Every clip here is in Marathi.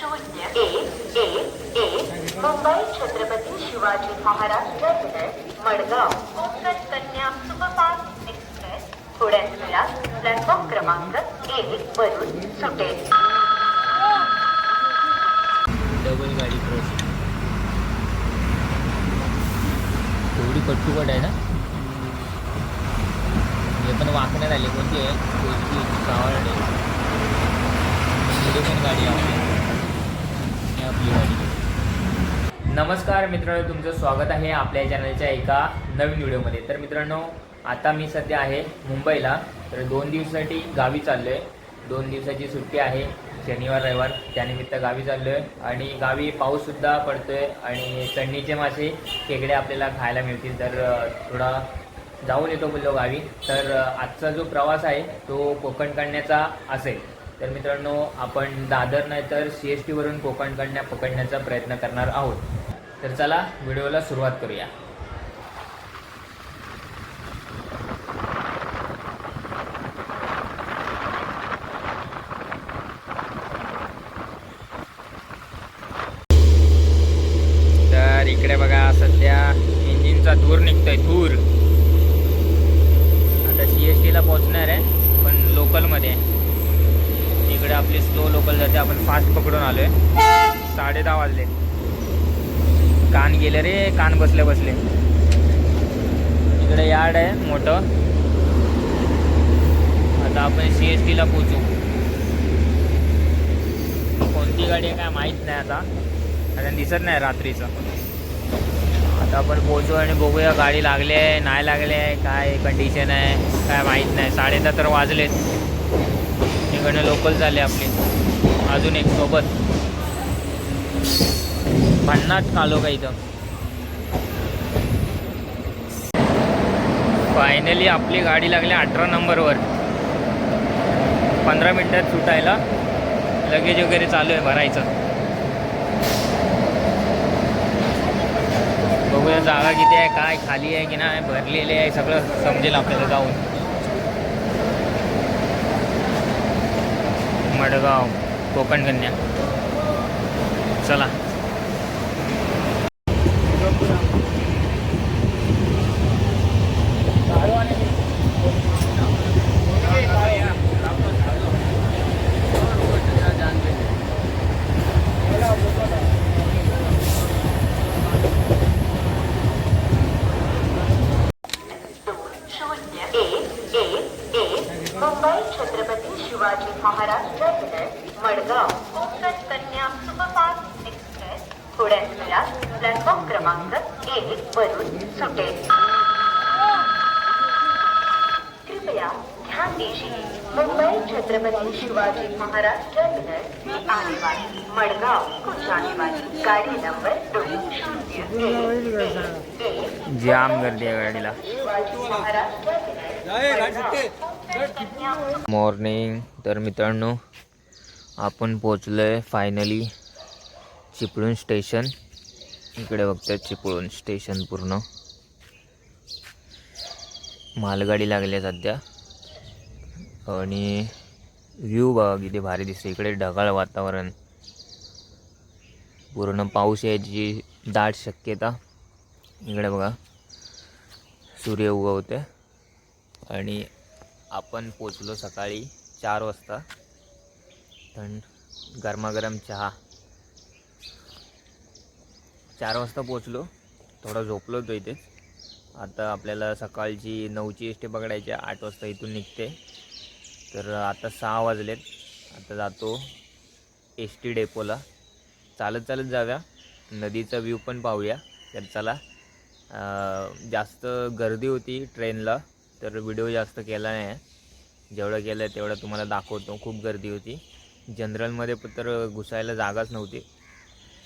शून्य एक एक एक Mumbai Chhatrapati Shivaji Maharaj terminus Madgaon. Konkan Kanya superfast express थोड्याच वेळात प्लॅटफॉर्म क्रमांक एक वरून सुटेल. डबल गाडी क्रॉसिंग एवढी कट्टुकट आहे ना? हे पण वाकण्यात आली. कोणती आहे? कोणती? कावड आहे पण गाडी आहे. आपली गाडी नमस्कार मित्रांनो तुमचं स्वागत आहे आपल्या चॅनलच्या एका नवीन व्हिडिओमध्ये. तर मित्रांनो आता मी सध्या आहे मुंबईला. तर दोन दिवसासाठी गावी चाललो आहे दोन दिवसाची सुट्टी आहे शनिवार रविवार त्यानिमित्त गावी चाललो आहे आणि गावी पाऊससुद्धा पडतो आहे आणि चढणीचे मासे खेकडे आपल्याला खायला मिळतील. तर थोडा जाऊन येतो बोललो गावी. तर आजचा जो प्रवास आहे तो कोकण काढण्याचा असेल. तर मित्रांनो आपण दादर नाही तर सी एस टीवरून कोकणकडण्या पकडण्याचा प्रयत्न करणार आहोत. तर चला व्हिडिओला सुरुवात करूया. तर इकडे बघा सध्या इंजिनचा धूर निघतोय धूर. आता सी एस टीला पोहोचणार आहे पण लोकलमध्ये इकडे आपली स्लो लोकल जाते. आपण फास्ट पकडून आलोय. साडे दहा वाजले. कान गेले रे कान बसले बसले. इकडे यार्ड आहे मोठं. आता आपण सी एस टीला पोचू कोणती गाडी आहे काय माहीत नाही आता. आता दिसत नाही रात्रीचं. आता आपण पोचू आणि बघूया गाडी लागली आहे नाही लागली आहे काय कंडिशन आहे काय माहीत नाही. साडेदहा तर वाजलेच इकडनं लोकल झाले आपले. अजून एक सोबत. भन्नाट कालो का इथं? फायनली आपली गाडी लागली अठरा नंबरवर. पंधरा मिनटात सुटायला लगेज वगैरे चालू आहे भरायचं. बघूया जागा किती आहे काय खाली आहे की नाही भरलेली आहे सगळं समजेल आपल्याला जाऊन. मडगाव कोकण कन्या. चला दोन शून्य एक एक एक Mumbai Chhatrapati Shivaji Maharaj terminus Madgaon Konkan Kanya superfast express platform क्रमांक एक वरून सुटेल. कृपया ध्यान दीजिए मुंबई छत्रपति शिवाजी महाराज टर्मिनस से आने वाली मडगांव को जाने वाली गाड़ी नंबर दो शून्य जाम टर्मिनस मडगांव, कोकण कन्या मॉर्निंग. तर मित्रांनो आपण पोचलो आहे फायनली चिपळूण स्टेशन इकडे बघताय चिपळूण स्टेशन पूर्ण. मालगाडी लागली आहे सध्या. आणि व्ह्यू बघा किती भारी दिसते इकडे ढगाळ वातावरण. पूर्ण पाऊस यायची दाट शक्यता. इकडे बघा. सूर्य उगवते आणि आपण पोचलो सकाळी चार वाजता. थंड गरमागरम चहा. चार वाजता पोचलो थोडा झोपलो होतो इथे. आता आपल्याला सकाळची नऊची एस टी पकडायची आठ वाजता इथून निघते. तर आता सहा वाजलेत. आता जातो एस टी डेपोला. चालत चालत जाव्या नदीचा व्ह्यू पण पाहूया. तर चला जास्त गर्दी होती ट्रेनला तर व्हिडिओ जास्त केला नाही. आहे जेवढं केलं आहे तेवढं तुम्हाला दाखवतो. खूप गर्दी होती. जनरलमध्ये पण तर घुसायला जागाच नव्हती.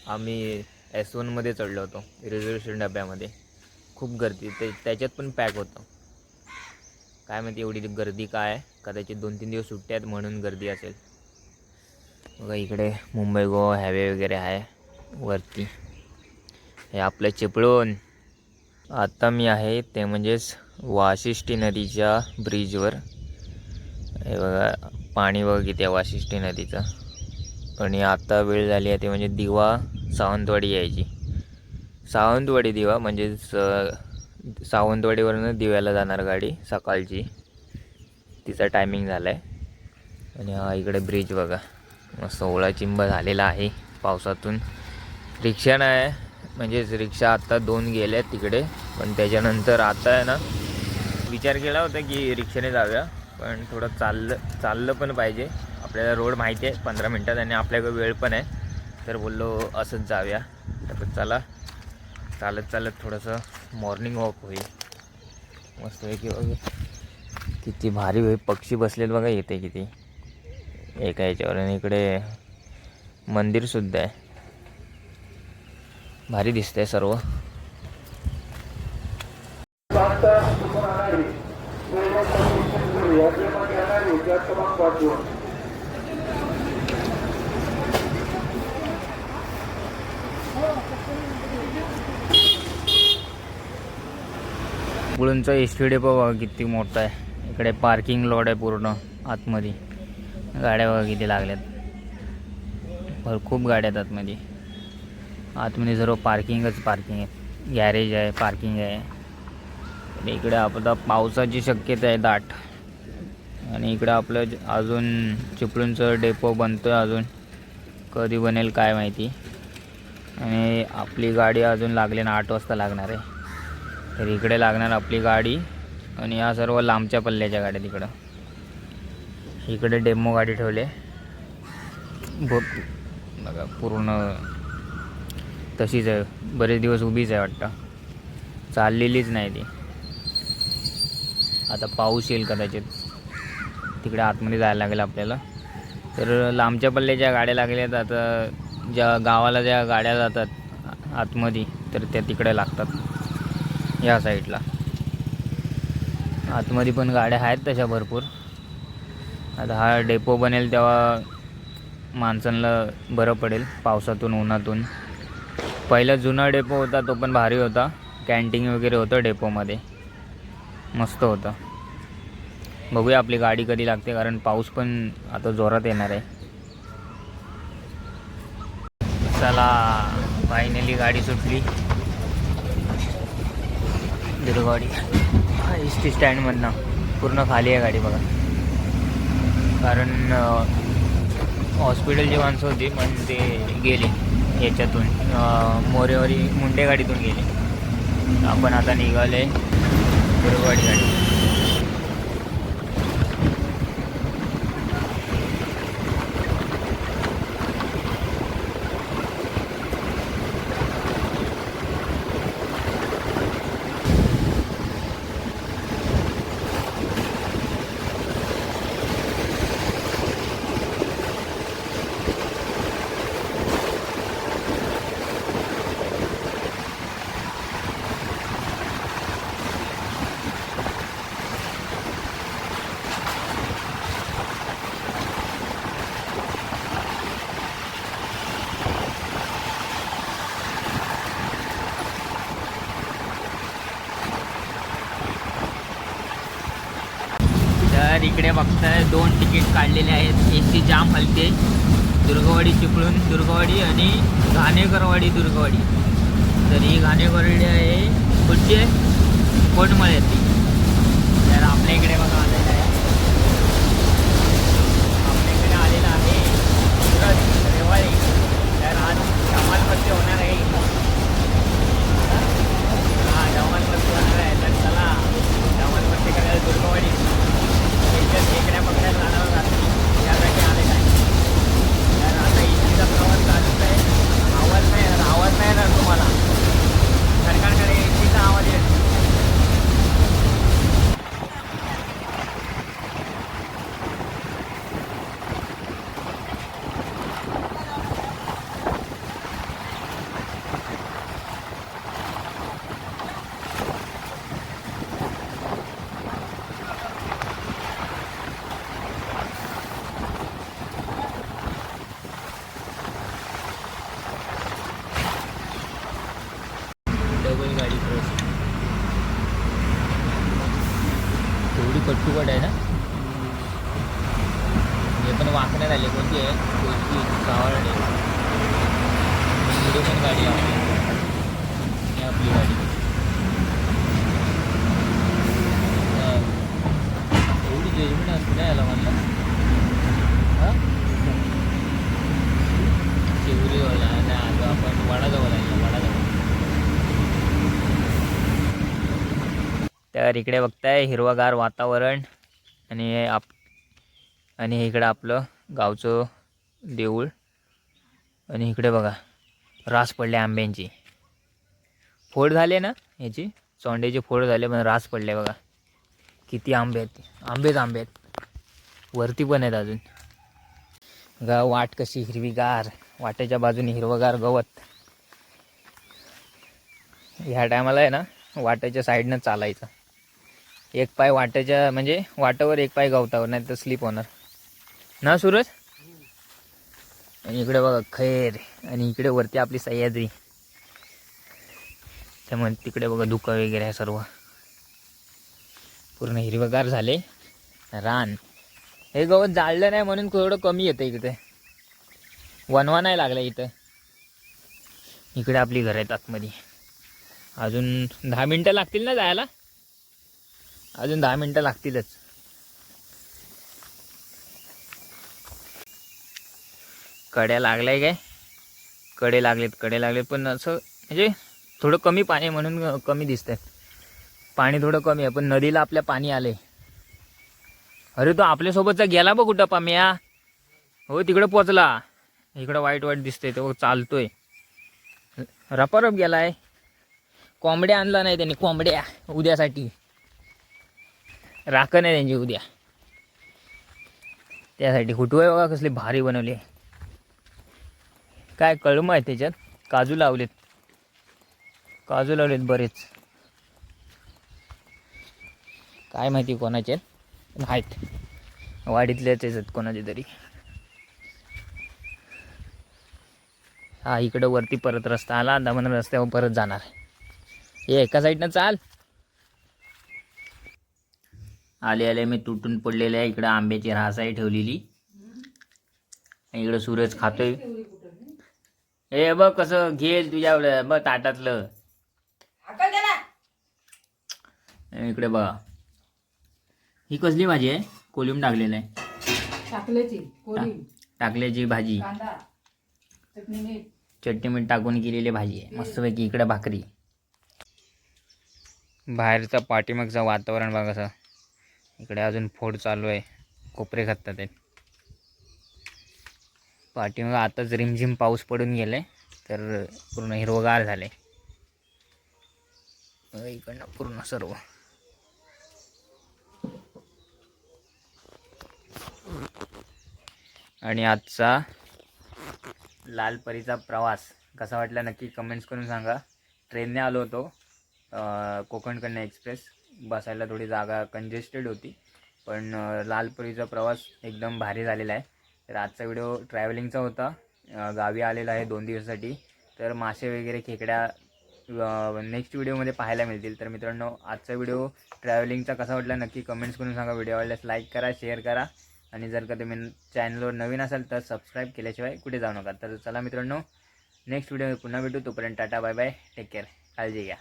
आम्ही एस वनमध्ये चढलो होतो. रिझर्वेशन डब्यामध्ये. खूप गर्दी. ते त्याच्यात पण पॅक होतं. काय माहिती एवढी गर्दी काय आहे? कदाचित दोन तीन दिवस सुट्ट्या आहेत म्हणून गर्दी असेल. बघा इकडे मुंबई गोवा हायवे वगैरे आहे. वरती. हे आपलं चिपळूण. आता मी आहे ते म्हणजेच वाशिष्ठी नदीच्या ब्रिजवर हे बघा पाणी बघ किती आहे वाशिष्ठी नदीचं. आणि आत्ता वेळ झाली आहे ते म्हणजे दिवा सावंतवाडी यायची. सावंतवाडी दिवा म्हणजेच सावंतवाडीवरनं दिव्याला जाणार गाडी सकाळची. तिचा टायमिंग झाला आहे आणि हा इकडे ब्रिज बघा. मस्त ओळा चिंब झालेला आहे पावसातून. रिक्षा नाही म्हणजेच रिक्षा आत्ता दोन गेल्या आहेत तिकडे. पण त्याच्यानंतर आता आहे ना विचार केला होता की रिक्षाने जाऊया. पण थोडं चाललं चाललं पण पाहिजे. आपल्याला रोड माहिती आहे पंधरा मिनटात आणि आपल्याकडे वेळ पण आहे. तर बोललो असंच जाऊया. तर चला. चालत चालत थोडंसं मॉर्निंग वॉक होईल. मस्त आहे की बघा. किती भारी होईल. पक्षी बसलेत बघा येते किती. एका याच्यावर आणि इकडे मंदिरसुद्धा आहे. भारी दिसतंय सर्व. बुळूंचा एस टी डेपो बघा किती मोठा आहे. इकडे पार्किंग लॉट आहे पूर्ण आतमध्ये. गाड्या बघा किती लागल्यात. भर खूप गाड्या आहेत आतमध्ये. आतमध्ये सर्व पार्किंगच पार्किंग आहे गॅरेज आहे पार्किंग आहे. आणि इकडे आपला पावसाची शक्यता आहे दाट. आणि इकडं आपलं अजून चिपळूणचं डेपो बनतो आहे अजून. कधी बनेल काय माहिती. आणि आपली गाडी अजून लागली ना आठ वाजता लागणार आहे. तर इकडे लागणार आपली गाडी आणि या सर्व लांबच्या पल्ल्याच्या गाड्या तिकडं. इकडे डेमो गाडी ठेवली भो बघा पूर्ण तशीच आहे. बरेच दिवस उभीच आहे वाटतं. चाललेलीच नाही ती. आता पाऊस येईल कदाचित. तिकडे आतमध्ये जायला लागेल आपल्याला. तर लांबच्या पल्ल्याच्या गाड्या लागल्यात आता ज्या गावाला ज्या गाड्या जातात आतमध्ये तर त्या तिकडे लागतात. या साईडला. आतमध्ये पण गाड्या आहेत तशा भरपूर. आता हा डेपो बनेल तेव्हा माणसांना बरं पडेल पावसातून उन्हातून. पहिला जुना डेपो होता तो पण भारी होता. कॅन्टीन वगैरे होतं डेपोमध्ये. मस्त होतं. बघूया आपली गाडी कधी लागते कारण पाऊस पण आता जोरात येणार आहे. चला फायनली गाडी सुटली. दुर्गावाडी एस टी स्टँडमधनं पूर्ण खाली आहे गाडी बघा. कारण हॉस्पिटलची माणसं होती पण ते गेले. याच्यातून मोरेवरी मोरेवारी मुंडे गाडीतून गेले. आपण आता निघाले दुर्गवाडी गाडी तर इकडे बघताय. दोन तिकीट काढलेले आहेत. ए सी जाम हलते दुर्गवाडी चिपळूण दुर्गवाडी आणि घाणेकरवाडी दुर्गवाडी. तर ही घाणेकरवाडी आहे. कुठची आहे? ती तर आपल्या इकडे बघा आलेलं आहे आपल्या इकडे आलेलं आहे. रेवाळी तर आज जमालमध्ये होणार आहे. एवढी जजमेंट असते काय याला म्हणलं शिवरीवाला नाही आपण आहे तर इकडे बघताय हिरवागार वातावरण आणि आप आणि इकडं आपलं गावचं देऊळ. आणि इकडे बघा रास पडले आंब्यांची. फोड झाले ना याची? चोंड्याची फोड झाले पण रास पडले बघा. किती आंबे आहेत आंबेच आंबे आहेत. वरती पण आहेत अजून. गा वाट कशी हिरवीगार. वाटेच्या बाजूने हिरवगार गवत. ह्या टायमाला आहे ना वाटेच्या साईडनं चालायचं. एक पाय वाटेच्या म्हणजे वाटावर एक पाय गवतावर नाही तर स्लिप होणार. ना सूरज? आणि इकडे बघा खैर. आणि इकडे वरती आपली सह्याद्री. त्यामुळे तिकडे बघा धुकं वगैरे आहे सर्व. पूर्ण हिरवगार झाले. रान. हे गवत जाळलं नाही म्हणून थोडं कमी येतं इकडे. वनवा नाही लागला इथं. इकडे आपली घरं आहेत आतमध्ये. अजून दहा मिनटं लागतील ना जायला? अजून दहा मिनटं लागतीलच. कड्या लागल्या काय? कडे लागलेत कडे लागलेत पण असं म्हणजे थोडं कमी पाणी आहे म्हणून कमी दिसतंय. पाणी थोडं कमी आहे पण नदीला आपल्या पाणी आले अरे तो आपल्यासोबतचा गेला बघ कुठं पाम्या. हो तिकडं पोचला. इकडं वाईट वाईट दिसतंय तो चालतोय. रपारप गेलाय. कोंबड्या आणला नाही त्यांनी कोंबड्या उद्यासाठी. राखण आहे त्यांची उद्या. त्यासाठी हुटवे बघा कसली भारी बनवली. काय कळम आहे त्याच्यात? काजू लावलेत. काजू लावलेत बरेच. काय माहिती कोणाचे आहेत? पण आहेत वाडीतल्याच आहेत कोणाचे तरी. हा इकडं वरती परत रस्ता आला दमन रस्त्यावर परत जाणार. हे एका साईडनं चाल. आले आले मी तुटून पडलेले आहे. इकडं आंब्याची रासाई ठेवलेली. इकडं सूरज खातोय. हे बघ कसं घेल तुझ्या बघ ताटातलं आणि इकडे बघा. ही कसली भाजी आहे? कोलिम टाकलेलं आहे. टाकल्याची टाकल्याची भाजी. कांदा चटणी मीठ. चटणी मीठ टाकून केलेली भाजी आहे. मस्तपैकी इकडे भाकरी. बाहेरचं पाठीमागचं वातावरण बघा कसं इकडे अजून फोड चालू आहे. कोपरे खातात आहेत. पाठीमागं आताच रिमझिम पाऊस पडून गेले तर पूर्ण हिरवगार झाले इकडनं पूर्ण सर्व. आणि आजचा लालपरीचा प्रवास कसा वाटला नक्की कमेंट्स करून सांगा. ट्रेनने आलो होतो कोकणकडनं कोकण कन्या एक्सप्रेस. बसायला थोडी जागा कंजेस्टेड होती पण लालपरीचा प्रवास एकदम भारी झालेला आहे. तर आजचा व्हिडिओ ट्रॅव्हलिंगचा होता. गावी आलेला आहे दोन दिवसासाठी. तर मासे वगैरे खेकड्या नेक्स्ट व्हिडिओमध्ये पाहायला मिळतील. तर मित्रांनो आजचा व्हिडिओ ट्रॅव्हलिंगचा कसा वाटला नक्की कमेंट्स करून सांगा. व्हिडिओ आवडल्यास लाईक करा शेअर करा. आणि जर का तुम्ही चॅनलवर नवीन असाल तर सबस्क्राईब केल्याशिवाय कुठे जाऊ नका. तर चला मित्रांनो नेक्स्ट व्हिडिओ पुन्हा भेटू. तोपर्यंत tata bye bye take care काळजी घ्या.